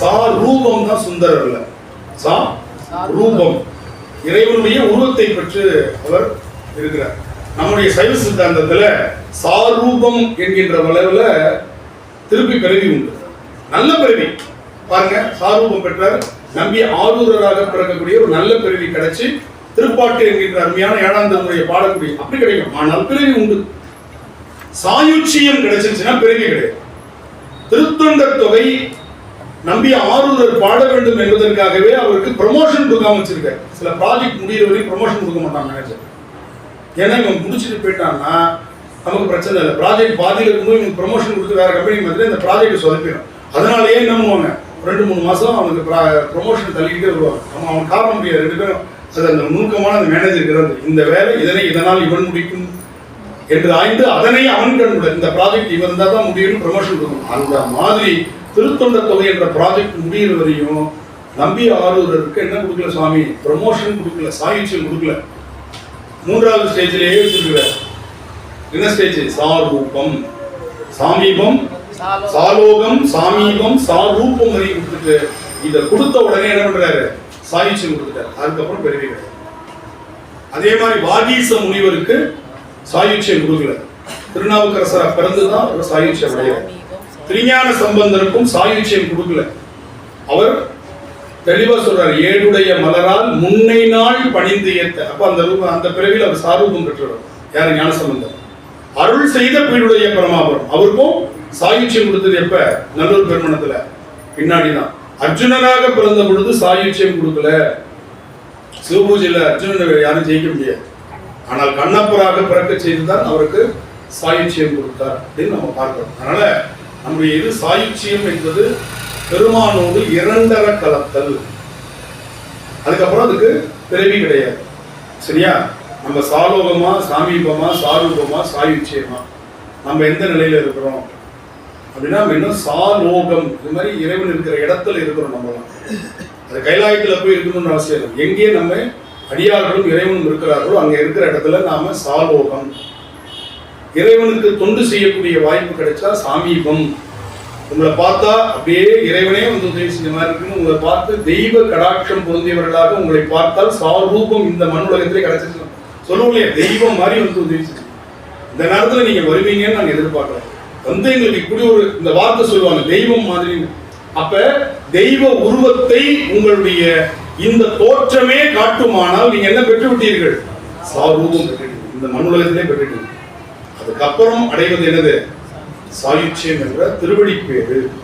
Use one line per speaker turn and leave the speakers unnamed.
சா ரூபம் தான் சுந்தரர் அல்ல சா ரூபம். இறைவனுடைய உருவத்தை பெற்று அவர் இருக்கிறார். நம்முடைய சைவ சித்தாந்தத்துல சாரூபம் என்கின்ற அளவுல திருப்பி பிறவி உண்டு. நல்ல பிறவி. பாருங்க சாரூபம் பெற்றார். நம்பி ஆரூரராக பிறக்கக்கூடிய ஒரு நல்ல பிறவி கிடைச்சி திருப்பாட்டு என்கின்ற அருமையான ஏழாம் தலைமுறையை பாடக்கூடிய அப்படி கிடைக்கும். ஆனால் பிறவி உண்டு. சாயுட்சியம் கிடைச்சிருச்சுன்னா பிறவி கிடையாது. திருத்தொண்டர் தொகை நம்பி ஆளுநர் பாட வேண்டும் என்பதற்காகவே அவருக்கு ப்ரமோஷன் கொடுக்காம வச்சிருக்காரு. சில ப்ராஜெக்ட் முடியிற வரைக்கும் ப்ரமோஷன் கொடுக்க மாட்டாங்க மேனேஜர் ஏன்னா இவன் முடிச்சுட்டு போயிட்டான்னா நமக்கு பிரச்சனை இல்லை. ப்ராஜெக்ட் பாதியில் இருக்கும்போது இவங்க ப்ரமோஷன் கொடுத்து வேற கம்பெனி மாதிரி இந்த ப்ராஜெக்ட் சொதப்பிடும். அதனாலேயே என்ன பண்ணுவாங்க? ரெண்டு மூணு மாதம் அவனுக்கு ப்ரமோஷன் தள்ளிக்கிட்டே வருவாங்க. அவன் அவன் காரணம் முடியாது ரெண்டு பேரும். அது அந்த நுணுக்கமான அந்த மேனேஜர் இந்த வேலை இதனை இதனால் இவன் முடிக்கும். என்று ஆய்ந்து அதனை அவன் கண்டுட இந்த ப்ராஜெக்ட் இவன் இருந்தால் தான் முடியும்னு ப்ரமோஷன் கொடுக்கணும். அந்த மாதிரி திருத்தொண்ட தொகை என்ற ப்ராஜெக்ட் முடியிற வரையும் நம்பி ஆரூரருக்கு என்ன கொடுக்கல சுவாமி? ப்ரமோஷன் கொடுக்கல சாயுச்சியம் கொடுக்கல. மூன்றாவது ஸ்டேஜிலேயே வச்சிருக்கிறார். என்ன ஸ்டேஜ் சாரூபம். சாமீபம் சாலோகம். சாமீபம் சாரூபம் வரை கொடுத்துட்டு இதை கொடுத்த உடனே என்ன பண்றாரு? சாயுச்சியம் கொடுத்துட்டாரு. அதுக்கப்புறம் பெருவி கிடையாது. அதே மாதிரி வாகீச முனிவருக்கு சாயுட்சியம் கொடுக்கல திருநாவுக்கரசராக பிறந்துதான் அவர் சாயுச்சியம் அடைகிறார் திருஞான சம்பந்தருக்கும் சாயுட்சியம் கொடுக்கல அவர் தெளிவா சொல்றார் ஏழுடைய மலரால் முன்னை நாள் பணிந்து ஏத்த அப்ப அந்த அந்த பிறவியில் அவர் சாரூபம் பெற்றவர். யார்? ஞான சம்பந்தர். அருள் செய்த பீடுடைய பரமாபுரம். அவருக்கும் சாயுட்சியம் கொடுத்தது எப்ப? நல்லூர் பெருமணத்துல பின்னாடிதான். அர்ஜுனனாக பிறந்த பொழுது சாயுட்சியம் கொடுக்கல. சிவபூஜையில் அர்ஜுனன் யாரும் ஜெயிக்க முடியாது. ஆனால் கண்ணப்பராக பிறக்க செய்துதான் அவருக்கு சாயுச்சியம் கொடுத்தார் அப்படின்னு நம்ம பார்க்கிறோம். அதனால நம்முடைய இது சாயுச்சியம் என்பது பெருமானோடு இரண்டர கலத்தல். அதுக்கப்புறம் அதுக்கு பிறவி கிடையாது. சரியா? நம்ம சாலோகமா சாமீபமா சாரூபமா சாயுச்சியமா? நம்ம எந்த நிலையில இருக்கிறோம்? அப்படின்னா நம்ம இன்னும் சாலோகம் இது மாதிரி இறைவன் இருக்கிற இடத்துல இருக்கிறோம் நம்மளாம். அது கைலாயத்தில் போய் இருக்கணும்னு அவசியம் இல்லை. நம்ம அடியார்களும் இறைவனும் இருக்கிறார்களோ அங்கே இருக்கிற இடத்துல நாம சாலோகம். இறைவனுக்கு தொண்டு செய்யக்கூடிய வாய்ப்பு கிடைச்சா சாமீபம். உங்களை பார்த்தா அப்படியே இறைவனே வந்து உதவி செஞ்ச மாதிரி இருக்குன்னு உங்களை பார்த்து தெய்வ கடாட்சம் பொருந்தியவர்களாக உங்களை பார்த்தால் சாரூபம் இந்த மண் உலகத்திலே கிடைச்சிருக்கு சொல்லுவோம் இல்லையா? தெய்வம் மாதிரி வந்து உதவி செஞ்சு இந்த நேரத்தில் நீங்க வருவீங்கன்னு நாங்கள் எதிர்பார்க்கலாம் வந்து எங்களுக்கு இப்படி ஒரு இந்த வார்த்தை சொல்லுவாங்க தெய்வம் மாதிரி அப்ப தெய்வ உருவத்தை உங்களுடைய இந்த தோற்றமே காட்டுமானால் நீங்க என்ன பெற்று விட்டீர்கள் சாரூபம் இந்த மண்ணுலகத்திலே பெற்றுட்டீங்க அதுக்கப்புறம் அடைவது என்னது? சாயுச்சியம் என்ற திருவடிப்பேரு